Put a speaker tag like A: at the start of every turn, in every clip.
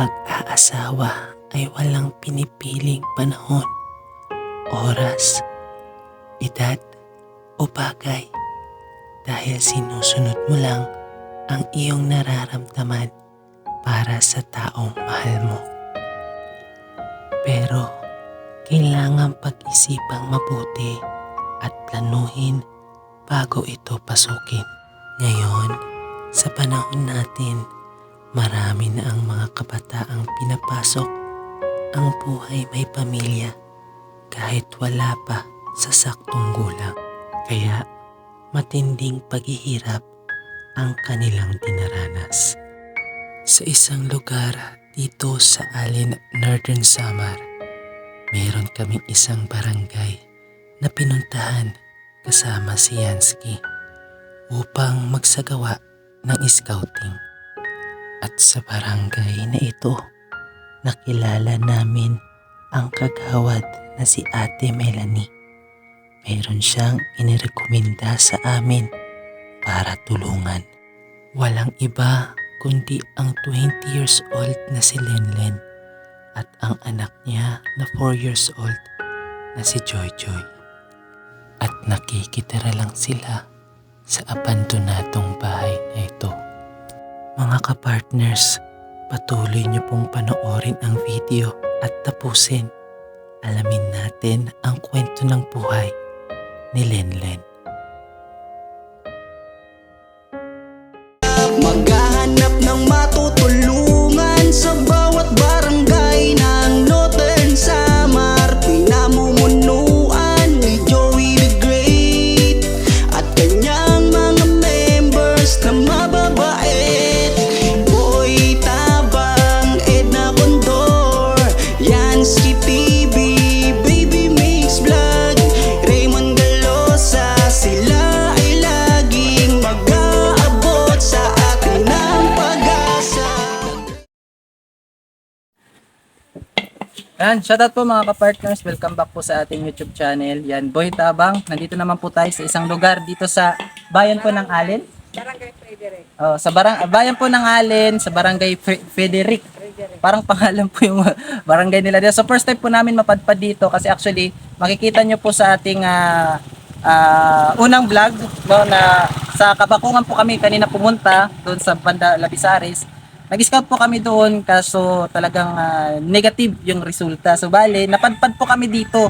A: pag-aasawa ay walang pinipiling panahon, oras, edad o bagay dahil sinusunod mo lang ang iyong nararamdaman para sa taong mahal mo. Pero kailangan pag-isipang mabuti at planuhin bago ito pasukin. Ngayon, sa panahon natin, marami na ang mga kabataang pinapasok ang buhay may pamilya kahit wala pa sa saktong gulang. Kaya matinding paghihirap ang kanilang dinaranas. Sa isang lugar dito sa Alin, Northern Samar, mayroon kaming isang barangay na pinuntahan kasama si Yansky upang magsagawa ng scouting. At sa barangay na ito, nakilala namin ang kagawad na si Ate Melanie. Mayroon siyang inirekomenda sa amin para tulungan. Walang iba kundi ang 20 years old na si Lenlen at ang anak niya na 4 years old na si Joy Joy. At nakikitira lang sila sa abandonadong bahay na ito. Mga kapartners, patuloy niyo pong panoorin ang video at tapusin. Alamin natin ang kwento ng buhay ni Lenlen.
B: Yan, shoutout po mga ka-partners. Welcome back po sa ating YouTube channel. Yan, Boy Tabang. Nandito naman po tayo sa isang lugar dito sa bayan po ng Allen. Barangay Frederick. Oh, sa barang bayan po ng Allen, sa Barangay Fe- Frederick. Parang pangalan po yung barangay nila dito. So first time po namin mapadpad dito kasi actually makikita nyo po sa ating ah, ah, unang vlog no, na sa Kabakungan po kami kanina pumunta doon sa banda Labisares. Nag-scout po kami doon kaso talagang ah, negative yung resulta. So bale, napadpad po kami dito.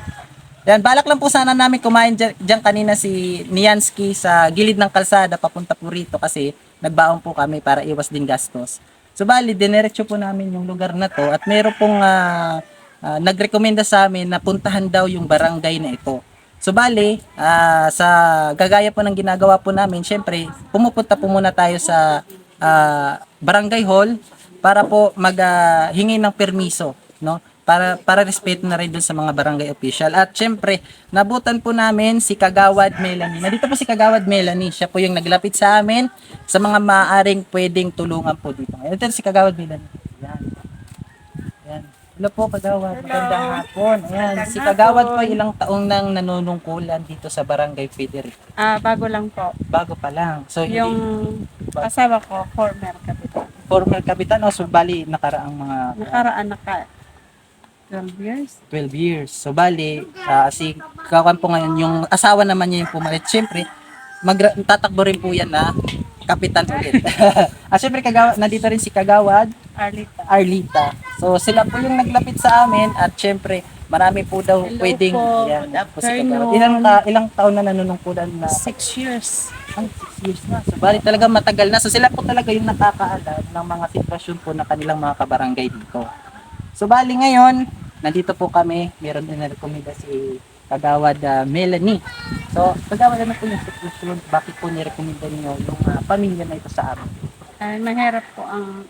B: Yan, balak lang po sana namin kumain dyan kanina si Niansky sa gilid ng kalsada papunta po rito kasi nagbaon po kami para iwas din gastos. So bali, dinerecho po namin yung lugar na to at meron pong ah, ah, nagrekomenda sa amin na puntahan daw yung barangay na ito. So bali, ah, sa gagaya po ng ginagawa po namin, syempre, pumupunta po muna tayo sa ah, barangay hall para po maghingi ng permiso, no? Para para respeto na rin dun sa mga barangay official. At syempre, nabutan po namin si Kagawad Melanie. Nandito po si Kagawad Melanie. Siya po yung naglapit sa amin sa mga maaring pwedeng tulungan po dito. Ito si Kagawad Melanie. Yan. Hello po, Kagawad. Magandang hapon. Ayan, si Kagawad po ilang taong nang nanunungkulan dito sa Barangay Frederick.
C: Ah, bago lang po.
B: Bago pa lang. So,
C: Yung asawa ko, former kapitan.
B: former kapitan o so, bali nakaraang mga
C: Nakaraan naka 12 years.
B: 12 years. So bali, ah, si Kawan po ngayon, yung asawa naman niya yung pumalit. Siyempre, mag tatakbo rin po yan na kapitan ulit. At siyempre, kagawa, nandito rin si Kagawad,
C: Arlita.
B: Arlita. So sila po yung naglapit sa amin at siyempre, marami po daw
C: Hello
B: pwedeng
C: po.
B: yan,
C: Good
B: po si Kagawad.
C: afternoon.
B: Ilang, ta- ilang taon na nanunungkulan na
C: Six years.
B: ang 6 years na. So, bali talaga matagal na. So, sila po talaga yung nakakaalam ng mga sitwasyon po na kanilang mga kabarangay dito. So, bali ngayon, nandito po kami. Meron din na-recommenda si Kagawad ah, Melanie. So, Kagawad, ano po yung sitwasyon? Bakit po nirekomenda niyo yung ah, pamilya na ito sa amin?
C: Ah, mahirap po ang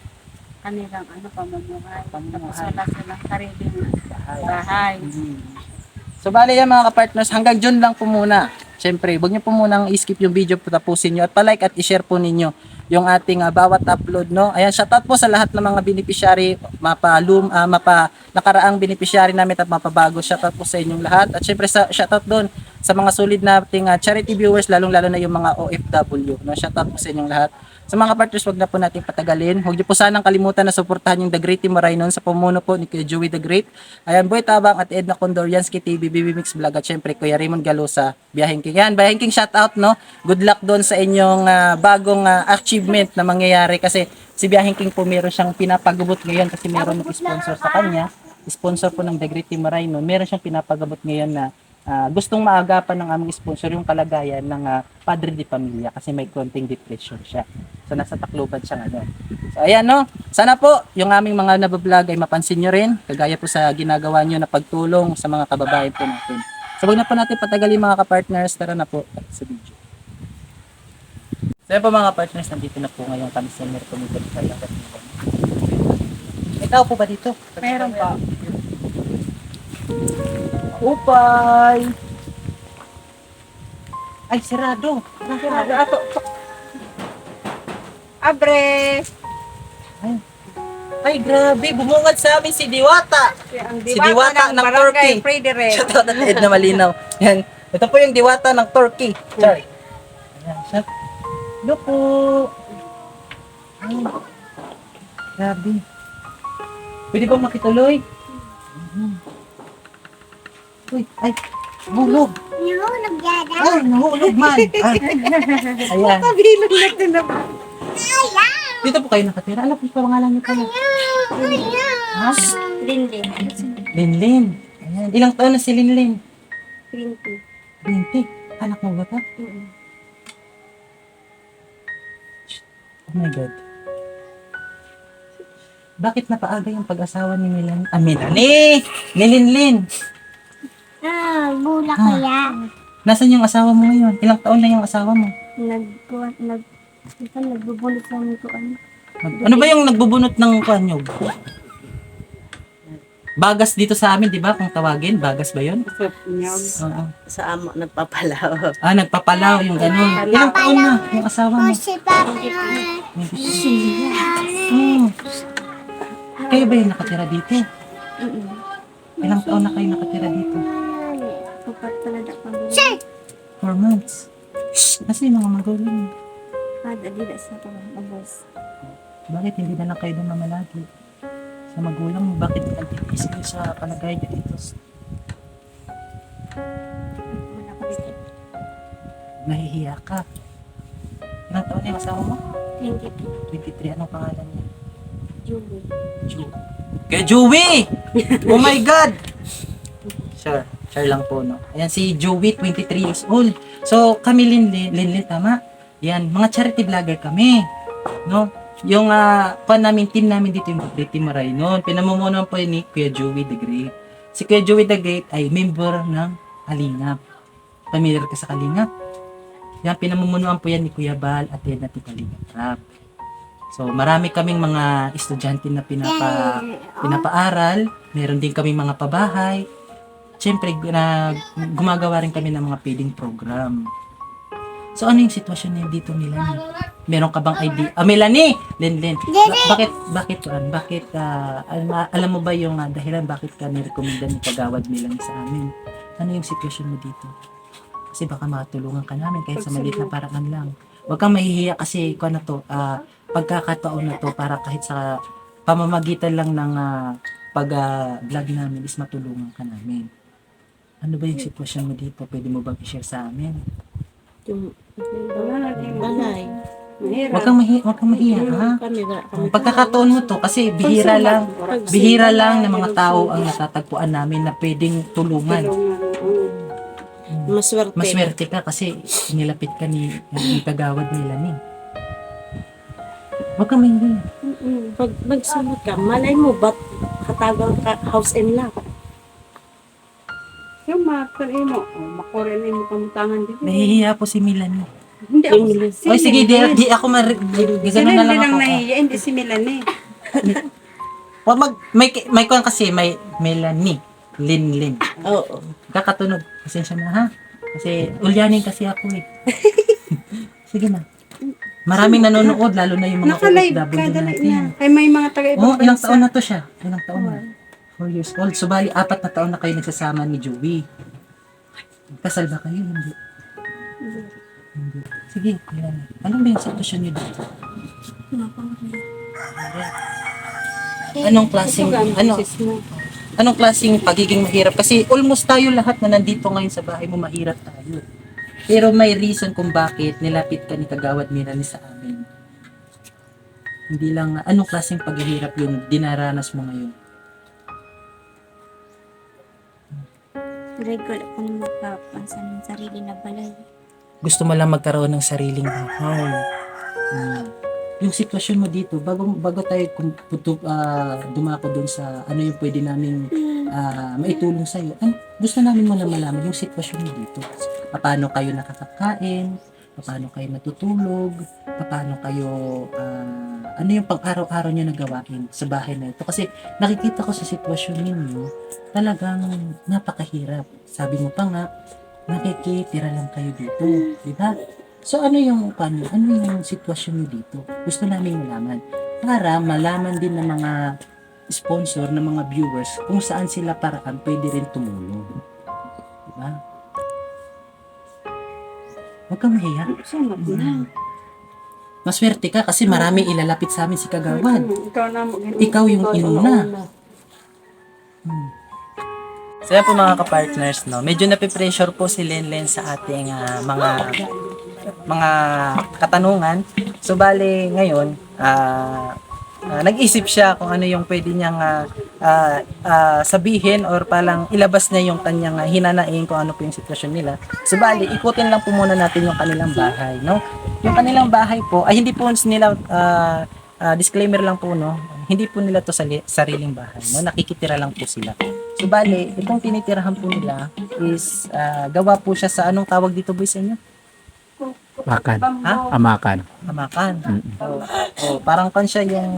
C: kanilang ano, pamumuhay.
B: Pamumuhay.
C: Tapos wala silang sariling
B: Bahay.
C: bahay.
B: Mhm. So, bali yan mga kapartners, hanggang dyan lang po muna. Siyempre, huwag niyo po munang i-skip yung video, tapusin niyo at pa-like at i-share po ninyo yung ating ah, bawat upload, no? Ayan, shoutout po sa lahat ng mga beneficiary, mapa, lum, ah, mapa nakaraang beneficiary namin at mapabago. Shoutout po sa inyong lahat. At syempre, sa, shoutout doon sa mga solid nating ah, charity viewers, lalong-lalo na yung mga OFW, no? Shoutout po sa inyong lahat. Sa mga partners, wag na po natin patagalin. Huwag niyo po sanang kalimutan na suportahan yung The Great Team Marainon sa pumuno po ni Kuya Joey The Great. Ayan, Boy Tabang at Edna Condoriansky TV, BB Mix Vlog at syempre Kuya Raymond Galosa, Biyaheng King. Yan, Biyaheng King shout out no. Good luck doon sa inyong ah, bagong ah, achievement na mangyayari kasi si Biyaheng King po meron siyang pinapagubot ngayon kasi meron nag-sponsor sa kanya. Sponsor po ng The Great Team Marainon. Meron siyang pinapagabot ngayon na ah, gustong maagapan ng aming sponsor yung kalagayan ng ah, Padre de Familia kasi may konting depression siya. So nasa Tacloban siya ngayon. So ayan no, sana po yung aming mga nabablog ay mapansin nyo rin kagaya po sa ginagawa nyo na pagtulong sa mga kababayan po natin. So wag na po natin patagalin mga kapartners, tara na po sa video. So ayan po mga partners, nandito na po ngayon kami sa Merco Meter sa May tao po ba dito?
C: Meron pa.
B: Upay! Ay, sirado.
C: Sarado ako. Abre!
B: Ay, grabe. Bumungad sa amin si Diwata.
C: Ang
B: Si Diwata ng Turkey.
C: Frederick.
B: Shout out at Edna Malinaw. Yan. Ito po yung Diwata ng Turkey. Sorry. Ayan. Hello po. Ay, grabe. Pwede bang makituloy? Mhm. Uy, ay, hulog.
D: Nahulog yata.
B: Ay, nahulog man. Ay, ayan.
C: Kabilog natin na.
B: Dito po kayo nakatira. Alam ko yung pangalan niyo pala. Ha?
C: Linlin.
B: Linlin. Ayan. Ilang taon na si Linlin?
C: Twenty.
B: 20. Anak mo ba ta? Oh my God. Bakit napaaga yung pag-asawa ni Milan? Ah, Milani! Ni Linlin!
D: Ah, bula
B: Ah.
D: kaya.
B: Nasaan yung asawa mo ngayon? Ilang taon na yung asawa mo?
C: Nag, nag, ito, nagbubunot sa mga kuan.
B: Mag- ano ba yung nagbubunot ng kanyog? Bagas dito sa amin, di ba? Kung tawagin, bagas ba yun? Oo.
E: sa amo nagpapalaw.
B: Ah, nagpapalaw yung ganun. Ilang taon na yung asawa mo?
D: Si Papa.
B: Hmm. Kayo ba yung nakatira dito? Ilang taon na kayo nakatira dito?
C: Tupat talaga pang
B: Four months. Kasi yung mga magulang.
C: Kada dila sa mga abos.
B: Bakit hindi na lang kayo doon mamalagi? Sa magulang mo, bakit nagtitiis kayo sa palagay niyo dito? Nahihiya ka. Ilang taon na yung asawa mo?
C: Twenty.
B: 23. Anong pangalan niya?
C: Julie.
B: Ju. Kaya Joey! Oh my God! Sure. Sure lang po, no? Ayan, si Joey, 23 years old. So, kami, Linlin, Linlin, tama? Yan, mga charity vlogger kami. No? Yung, ah, pan namin, team namin dito, yung Team Maray noon. Pinamumunuan po ni Kuya Joey the Great. Si Kuya Joey the Great ay member ng Kalingap. Familiar ka sa Kalingap? Yan, pinamumunuan po yan ni Kuya Bal at yan natin Kalingap Rap. So, marami kaming mga estudyante na pinapa pinapaaral, meron din kaming mga pabahay. Siyempre, na, gumagawa rin kami ng mga feeding program. So, ano yung sitwasyon niyo dito, Melanie? Meron ka bang idea? Ah, Melanie! Len, Len. Ba- bakit, bakit, an, bakit, ah, alam, alam mo ba yung ah, dahilan bakit ka nirekomenda ni Kagawad Melanie sa amin? Ano yung sitwasyon mo dito? Kasi baka makatulungan ka namin kahit sa maliit na paraan lang. Huwag kang mahihiya kasi kung ano to, ah, pagkakataon na to para kahit sa pamamagitan lang ng ah, pag-vlog namin is matulungan ka namin. Ano ba yung sitwasyon mo dito? Pwede mo bang i-share sa amin?
E: Yung balay.
B: Huwag kang mahiya, huwag kang mahiya, ha? Pagkakataon mo to, kasi bihira lang, bihira lang ng mga tao ang natatagpuan namin na pwedeng tulungan.
E: maswerte.
B: Maswerte ka kasi nilapit ka ni, ni kagawad nila ni. Huwag kang mahiya.
E: Pag nagsulat ka, malay mo ba't katagal ka house and lot?
C: Yung makar mo. Oh, makorin mo kamutangan dito.
B: Nahihiya po si Milani.
C: Hindi ako.
E: Yung-
B: Oy, sige, di, di ako mar... Di,
C: Si
B: ganun na lang ako.
C: nahiya, hindi si Melanie.
B: Huwag mag... May, may kuwan kasi, may Melanie. Lin Lin.
E: Oo.
B: Kakatunog. Pasensya na ha. Kasi ulyanin kasi ako eh. sige na. Maraming nanonood, lalo na yung mga
C: Naka-live
B: OFW
C: ka,
B: natin.
C: na. Ay, may mga taga-ibang
B: Oh, ilang taon na to siya? Ilang taon na? Four years old. So, bali, apat na taon na kayo nagsasama ni Joey. Kasal ba kayo? Hindi.
C: Hindi. Sige, yan. Ano ba yung sitwasyon niyo dito? Anong klaseng, ano, anong klaseng pagiging mahirap? Kasi almost tayo lahat na nandito ngayon sa bahay mo, mahirap tayo. Pero may reason kung bakit nilapit ka ni Kagawad Mirani sa amin. Hindi lang, anong klaseng paghihirap yung dinaranas mo ngayon?
D: Regular ko na magpapansan ng sarili na balay.
C: gusto mo lang magkaroon ng sariling bahay. Hmm. Yung sitwasyon mo dito, bago bago tayo kum- putu, ah, dumako doon sa ano yung pwede namin ah, maitulong sa iyo. Ano, gusto namin mo na malaman yung sitwasyon mo dito. Paano kayo nakakakain? Paano kayo natutulog? Paano kayo ah, ano yung pang-araw-araw niyo na gawain sa bahay na ito? Kasi nakikita ko sa sitwasyon ninyo, talagang napakahirap. Sabi mo pa nga, nakikitira lang kayo dito, di ba? So ano yung paano, ano yung sitwasyon niyo dito? Gusto namin malaman para malaman din ng mga sponsor, ng mga viewers kung saan sila paraan pwede rin tumulong. Di ba? Huwag kang mahiya.
F: Sunod na.
C: Maswerte ka kasi marami ilalapit sa amin si Kagawad.
F: Ikaw na.
C: Ikaw yung inuna. Hmm.
B: So yan po mga kapartners, no? medyo napipressure po si Lenlen sa ating ah, mga mga katanungan. So bale ngayon, ah, ah, nag-isip siya kung ano yung pwede niyang ah, ah, sabihin or palang ilabas niya yung kanyang ah, hinanaing kung ano po yung sitwasyon nila. So bale, ikutin lang po muna natin yung kanilang bahay. No? Yung kanilang bahay po, ay hindi po nila, ah, ah, disclaimer lang po, no? hindi po nila to sali- sariling bahay. No? Nakikitira lang po sila. So bale, itong tinitirahan po nila is ah, gawa po siya sa anong tawag dito boy sa inyo?
G: Makan.
B: Ha?
G: Amakan.
B: Hamakan. Oh, oh, parang kan siya yung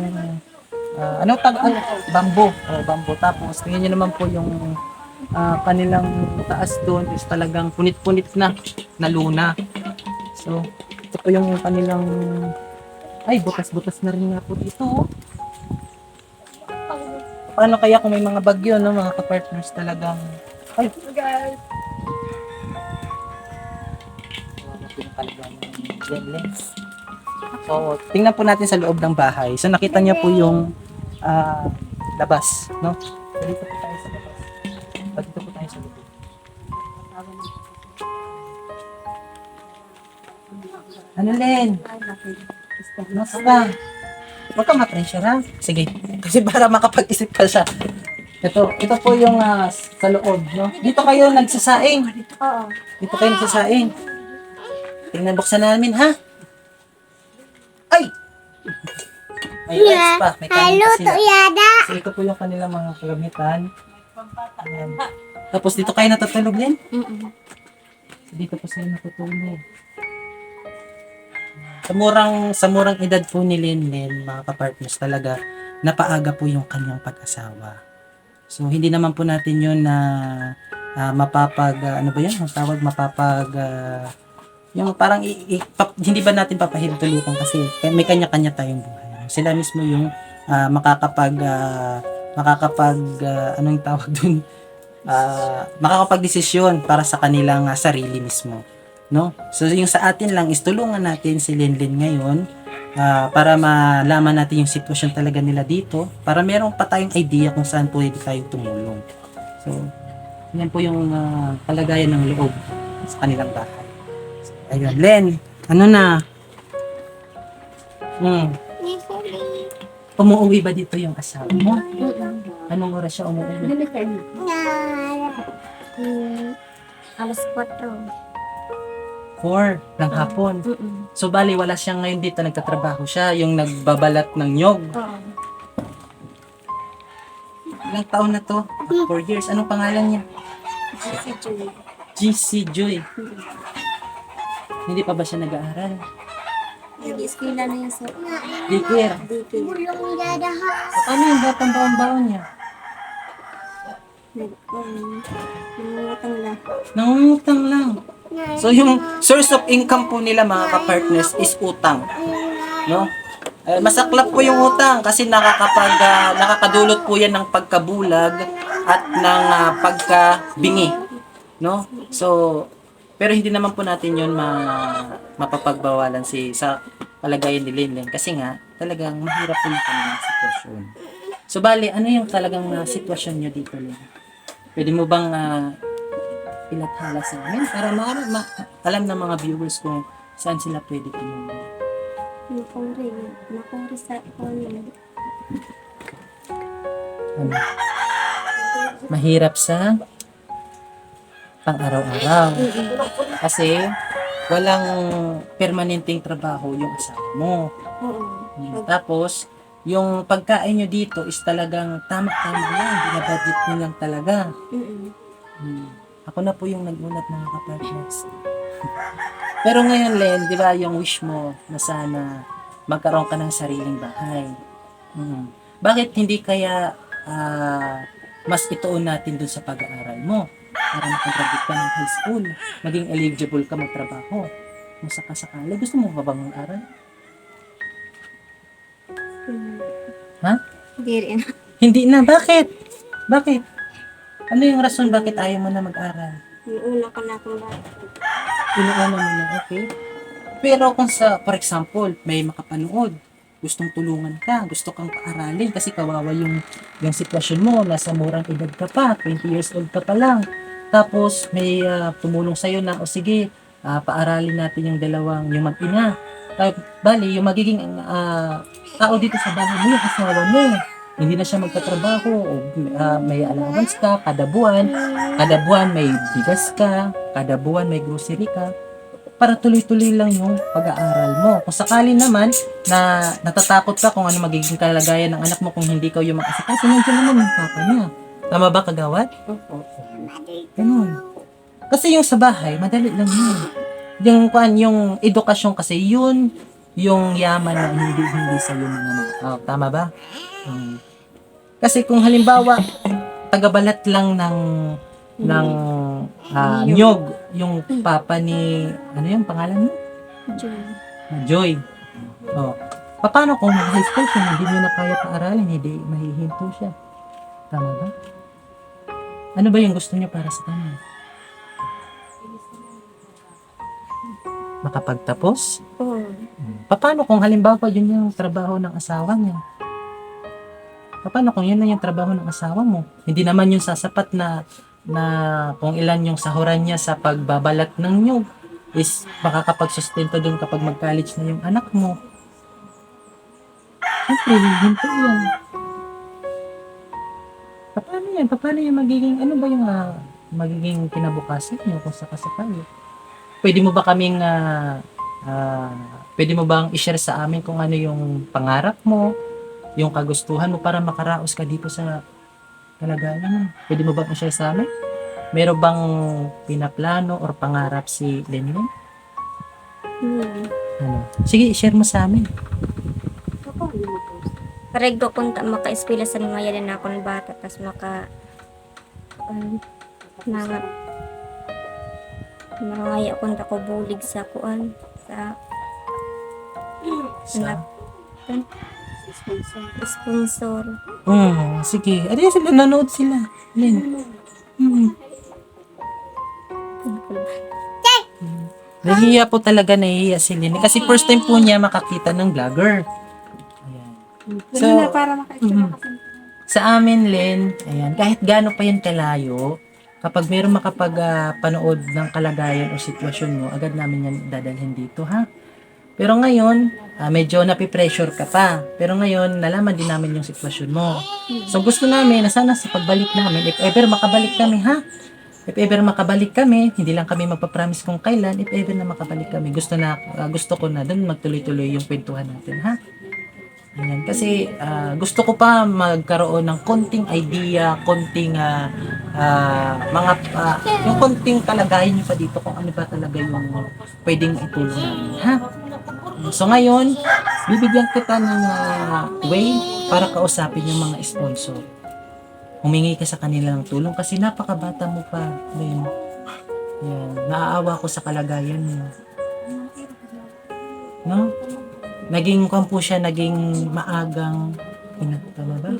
B: ah, anong tag ay, bamboo. Oh, bamboo. Tapos tingnan niyo naman po yung ah, kanilang taas doon is talagang punit-punit na na luna. So, ito po yung kanilang ay butas-butas na rin nga po dito. oh. Paano kaya kung may mga bagyo, no, mga kapartners talagang ay lens. So, tingnan po natin sa loob ng bahay. So, nakita niya po yung ah, labas, no? So, dito po tayo sa labas. So, dito po tayo sa loob. Ano, Len? Basta. Huwag kang ma-pressure, ha? Sige. Kasi para makapag-isip pa siya. Ito, ito po yung ah, sa loob, no? Dito kayo nagsasaing. Dito kayo nagsasaing. Tingnan, buksan namin, ha? Ay! May rice pa. May kanin pa sila.
D: yada.
B: So, ito po yung kanilang mga kagamitan. Ayan. Tapos dito kayo natutulog din?
D: Mm-mm.
B: So, dito po sila natutulog. Sa murang, sa murang edad po ni Lenlen, mga kapartners talaga, napaaga po yung kanyang pag-asawa. So, hindi naman po natin yun na ah, mapapag, ah, ano ba yan? Ang tawag, mapapag, ah, yung parang, i- i- pap- hindi ba natin papahintulutan kasi may kanya-kanya tayong buhay. Sila mismo yung ah, makakapag, ah, makakapag, ah, anong tawag dun? Ah, makakapag-desisyon para sa kanilang ah, sarili mismo. No? So, yung sa atin lang is tulungan natin si Lenlen ngayon ah, para malaman natin yung sitwasyon talaga nila dito para meron pa tayong idea kung saan pwede tayong tumulong. So, yan po yung ah, kalagayan ng loob sa kanilang bahay. Ayun, Len, ano na? Hmm, umuwi ba dito yung asawa mo? Anong oras siya umuwi?
D: Hmm. Alas 4.
B: 4 ng hapon.
D: Mm-mm.
B: So, bali, wala siya ngayon dito. Nagtatrabaho siya. Yung nagbabalat ng nyog.
D: Oo.
B: Ilang taon na to? 4 years. Anong pangalan niya? GC Joy. Hindi pa ba siya nag-aaral?
D: Nag-eskwela na yun sa
B: Daycare.
D: dito. Bulong yada ha.
B: Ano yung batang baon-baon niya?
D: Nangungutang na.
B: Nangungutang lang. So, yung source of income po nila mga ka-partners is utang. No? Eh, masaklap po yung utang kasi nakakapag, ah, nakakadulot po yan ng pagkabulag at ng ah, pagkabingi. No? So, Pero hindi naman po natin yun ma, mapapagbawalan si sa kalagayan ni Linlen kasi nga talagang mahirap po yung kanilang sitwasyon. So bali, ano yung talagang ah, sitwasyon nyo dito, Lin? Pwede mo bang uh, ilathala sa amin para ma, ma- alam ng mga viewers kung saan sila pwede pumunta?
D: Nakuri. Nakuri sa kunin.
B: Ano? Mahirap sa pang-araw-araw. Kasi walang permanenteng trabaho yung asawa mo. Mm. Tapos, yung pagkain nyo dito is talagang tama-tama lang. Binabudget nyo lang talaga. Hmm. Ako na po yung nag-unat mga kapartners. Pero ngayon, Len, di ba yung wish mo na sana magkaroon ka ng sariling bahay? Hmm. Bakit hindi kaya ah, mas ituon natin dun sa pag-aaral mo? Para makagraduate ka ng high school, maging eligible ka magtrabaho. Kung sakasakali, gusto mo ba bang mag-aral? Ha?
D: Hindi rin.
B: Hindi na. Bakit? Bakit? Ano yung rason bakit ayaw mo na mag-aral?
D: Yung una ko na akong bata.
B: Inuuna mo na, okay? Pero kung sa, for example, may makapanood, gustong tulungan ka, gusto kang paaralin kasi kawawa yung, yung sitwasyon mo, nasa murang edad ka pa, 20 years old ka pa lang. Tapos may ah, tumulong sa'yo na, o sige, ah, paaralin natin yung dalawang, yung mag-ina. Uh, bali, yung magiging ah, tao dito sa bahay mo, yung asawa mo. Hindi na siya magtatrabaho, o, ah, may allowance ka, kada buwan, kada buwan may bigas ka, kada buwan may grocery ka, para tuloy-tuloy lang yung pag-aaral mo. Kung sakali naman na natatakot ka kung ano magiging kalagayan ng anak mo kung hindi ka yung mag-asikaso, nandiyan naman yung papa niya. Tama ba kagawad? Ganun. Kasi yung sa bahay, madali lang yun. Yung, kuan, yung edukasyon kasi, yun yung yaman na hindi hindi sa anak. Oh, tama ba? Hmm. Kasi kung halimbawa, tagabalat lang ng ng ah, nyog yung papa ni ano yung pangalan mo?
D: Diyan.
B: Joy. Oh. Paano kung mag-high school siya, hindi mo na kaya paaralin, hindi mahihinto siya. Tama ba? Ano ba yung gusto niyo para sa kanya? Makapagtapos?
D: Oo.
B: Paano kung halimbawa yun yung trabaho ng asawa niya? Paano kung yun na yung trabaho ng asawa mo? Hindi naman yung sasapat na na kung ilan yung sahuran niya sa pagbabalat ng nyug is makakapagsustento dun kapag mag-college na yung anak mo. Siyempre, hinto yan. Paano yan? Paano yung magiging, ano ba yung ah, magiging kinabukasan niyo kung sakasakali? Pwede mo ba kaming ah, ah, pwede mo bang i-share sa amin kung ano yung pangarap mo, yung kagustuhan mo para makaraos ka dito sa kalagayan mo? Pwede mo bang i-share sa amin? Meron bang pinaplano or pangarap si Lenny?
D: Hmm.
B: Ano? Sige, i-share mo sa amin.
D: Paregdo kung ta- maka-eskwela sa mga yan na akong bata, tapos maka... Um, mga... Marangaya kung ta ko bulig sa kuan. Sa
B: Sa...
D: sponsor.
B: Oo, sige. Ano sila? Nanonood sila. Len. Hmm. Nahihiya po talaga, nahihiya si Lynn. Kasi first time po niya makakita ng vlogger. So, mhm. sa amin, Len, ayan, kahit gaano pa yan kalayo, kapag meron makapag-panood ng kalagayan o sitwasyon mo, agad namin yan dadalhin dito, ha? Pero ngayon, ah, medyo napipressure ka pa. Pero ngayon, nalaman din namin yung sitwasyon mo. So, gusto namin na sana sa pagbalik namin, if ever makabalik kami, ha? If ever makabalik kami, hindi lang kami magpapromise kung kailan, if ever na makabalik kami, gusto na ah, gusto ko na doon magtuloy-tuloy yung kwentuhan natin, ha? Ayan, kasi ah, gusto ko pa magkaroon ng konting idea, konting ah, ah, mga ah, yung konting kalagayan niyo pa dito kung ano ba talaga yung pwedeng itulong namin, ha? So ngayon, bibigyan kita ng ah, way para kausapin yung mga sponsor. Humingi ka sa kanila ng tulong kasi napakabata mo pa, Len. Yan. Naaawa ko sa kalagayan mo. No? Naging kwan po siya, naging maagang ina, tama ba?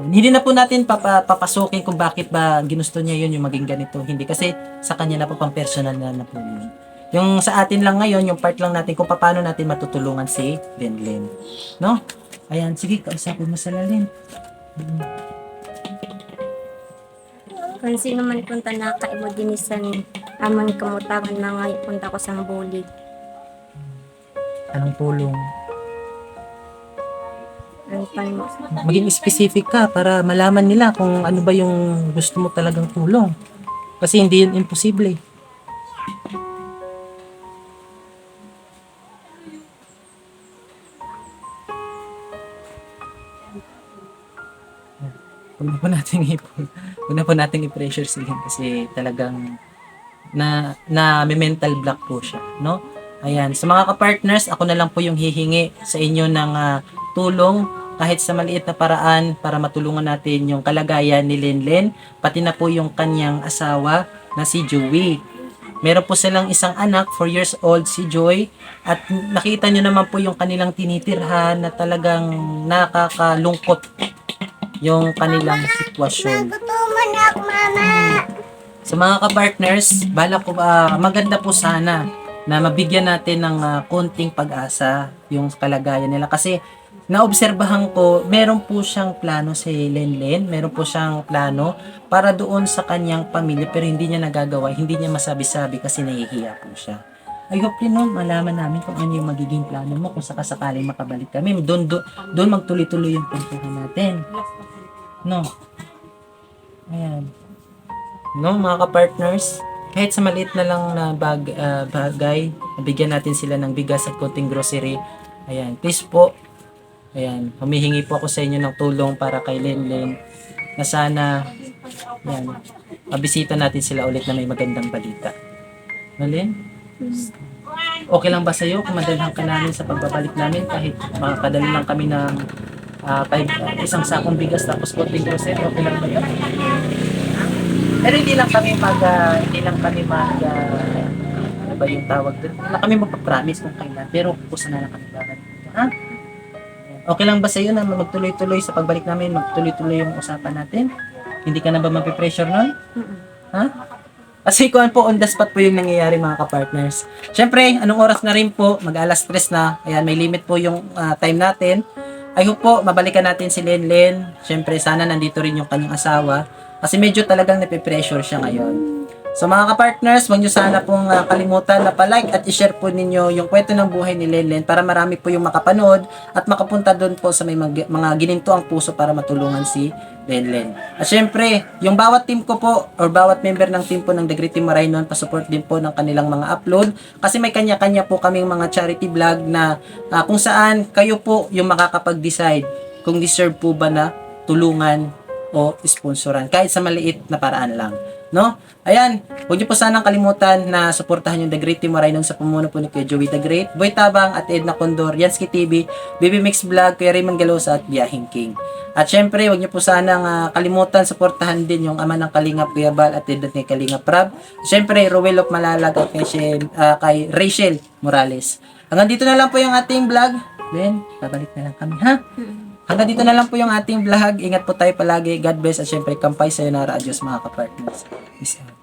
B: Hindi na po natin papa, papasukin kung bakit ba ginusto niya yun yung maging ganito. Hindi kasi sa kanya na po pang personal na na po yun. Yung sa atin lang ngayon, yung part lang natin kung paano natin matutulungan si Lenlen. No? Ayan, sige, kausapin mo sa Lalin.
D: Kung sino man punta na kaibo dinisan amon kamutangan na nga punta ko sa bulig.
B: Anong tulong?
D: Pan
B: Maging specific ka para malaman nila kung ano ba yung gusto mo talagang tulong. Kasi hindi yun imposible. Huwag na po natin i huwag na po natin i-pressure sila kasi talagang na na may mental block po siya, no? Ayan, sa mga ka-partners, ako na lang po yung hihingi sa inyo ng ah, tulong kahit sa maliit na paraan para matulungan natin yung kalagayan ni Lenlen, pati na po yung kanyang asawa na si Joey. Meron po silang isang anak, 4 years old si Joy, at nakita nyo naman po yung kanilang tinitirhan na talagang nakakalungkot yung kanilang sitwasyon. Sa mga ka-partners, bala ko ah, maganda po sana na mabigyan natin ng ah, konting pag-asa yung kalagayan nila kasi naobserbahan ko, meron po siyang plano si Lenlen, meron po siyang plano para doon sa kanyang pamilya pero hindi niya nagagawa, hindi niya masabi-sabi kasi nahihiya po siya. I hope din no, malaman namin kung ano yung magiging plano mo kung sakasakaling makabalik kami. Doon, doon, doon magtuloy-tuloy yung puntuhan natin. No. Ayan. No, mga ka-partners, kahit sa maliit na lang na bag, ah, bagay, bigyan natin sila ng bigas at konting grocery. Ayan, please po. Ayan, humihingi po ako sa inyo ng tulong para kay Lenlen na sana yan, mabisita natin sila ulit na may magandang balita. Lenlen? Okay lang ba sa'yo kung madalhan ka namin sa pagbabalik namin kahit makakadali lang kami ng ah, kahit isang sakong bigas tapos konting grocery, okay lang ba yun? Pero hindi lang kami mag, ah, hindi lang kami mag, ah, ano ba yung tawag doon? Hindi lang kami magpapromise kung kailan, pero kusa na lang kami babalik. Ha? Okay lang ba sa iyo na magtuloy-tuloy sa pagbalik namin, magtuloy-tuloy yung usapan natin? Hindi ka na ba mapipressure nun? Ha? Kasi kuan po, on the spot po yung nangyayari mga ka-partners. Siyempre, anong oras na rin po, mag-alas stress na. Ayan, may limit po yung ah, time natin. I hope po, mabalikan natin si Lenlen. Siyempre, sana nandito rin yung kanyang asawa. Kasi medyo talagang napipressure siya ngayon. So mga ka-partners, huwag nyo sana pong ah, kalimutan na palike at i-share po ninyo yung kwento ng buhay ni Lenlen para marami po yung makapanood at makapunta doon po sa may mag- mga gininto ang puso para matulungan si Lenlen. At syempre, yung bawat team ko po or bawat member ng team po ng The Great Team Marainon, pasupport din po ng kanilang mga upload kasi may kanya-kanya po kaming mga charity vlog na ah, kung saan kayo po yung makakapag-decide kung deserve po ba na tulungan o sponsoran kahit sa maliit na paraan lang. No? Ayan, huwag niyo po sanang kalimutan na suportahan yung The Great Team Marainon sa pumuno po ni Kuya Joey The Great, Boy Tabang at Edna Condor, Yansky TV, Baby Mix Vlog, Kuya Raymond Galosa at Biyahing King. At syempre, huwag niyo po sanang ah, kalimutan suportahan din yung ama ng Kalingap Kuya at Edna ni Kalingap Prab. Syempre, Rowel of Malalag at kay, ah, kay Rachel Morales. Hanggang dito na lang po yung ating vlog. Then, babalik na lang kami, ha? Hanggang dito na lang po yung ating vlog. Ingat po tayo palagi. God bless at syempre kampay sa na Adios mga kapartners. Peace out.